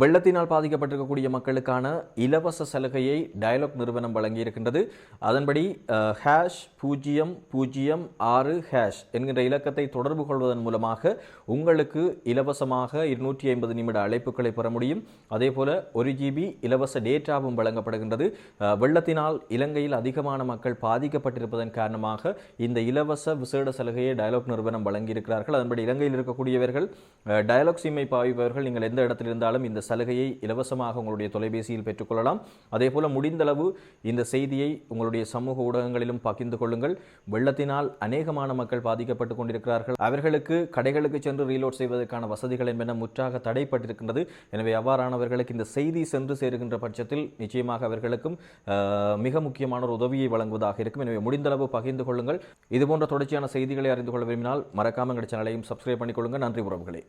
வெள்ளத்தினால் பாதிக்கப்பட்டிருக்கக்கூடிய மக்களுக்கான இலவச சலுகையை டயலாக் நிறுவனம் வழங்கியிருக்கின்றது. அதன்படி ஹேஷ் பூஜ்ஜியம் பூஜ்ஜியம் ஆறு ஹேஷ் என்கின்ற இலக்கத்தை தொடர்பு கொள்வதன் மூலமாக உங்களுக்கு இலவசமாக இருநூற்றி ஐம்பது நிமிட அழைப்புகளை பெற முடியும். அதே போல ஒரு ஜிபி இலவச டேட்டாவும் வழங்கப்படுகின்றது. வெள்ளத்தினால் இலங்கையில் அதிகமான மக்கள் பாதிக்கப்பட்டிருப்பதன் காரணமாக இந்த இலவச விசேட சலுகையை டயலாக் நிறுவனம் வழங்கியிருக்கிறார்கள். அதன்படி இலங்கையில் இருக்கக்கூடியவர்கள் டயலாக் சிம்மை பாவிப்பவர்கள் நீங்கள் எந்த இடத்தில் இருந்தாலும் இந்த சலுகையை இலவசமாக உங்களுடைய தொலைபேசியில் பெற்றுக்கொள்ளலாம். அதே போல முடிந்தளவு இந்த செய்தியை உங்களுடைய சமூக ஊடகங்களிலும் பகிர்ந்து கொள்ளுங்கள். வெள்ளத்தினால் அநேகமான மக்கள் பாதிக்கப்பட்டு கொண்டிருக்கிறார்கள். அவர்களுக்கு கடைகளுக்கு சென்று ரீலோட் செய்வதற்கான வசதிகள் என்பன முற்றாக தடைப்பட்டிருக்கின்றது. எனவே அவ்வாறானவர்களுக்கு இந்த செய்தி சென்று சேருகின்ற பட்சத்தில் நிச்சயமாக அவர்களுக்கும் மிக முக்கியமான ஒரு உதவியை வழங்குவதாக இருக்கும். எனவே முடிந்தளவு பகிர்ந்து கொள்ளுங்கள். இதுபோன்ற தொடர்ச்சியான செய்திகளை அறிந்து கொள்ள விரும்பினால் மறக்காம எங்கள் சேனலையும் சப்ஸ்கிரைப் பண்ணிக்கொள்ளுங்கள் நன்றி உறவுகளே.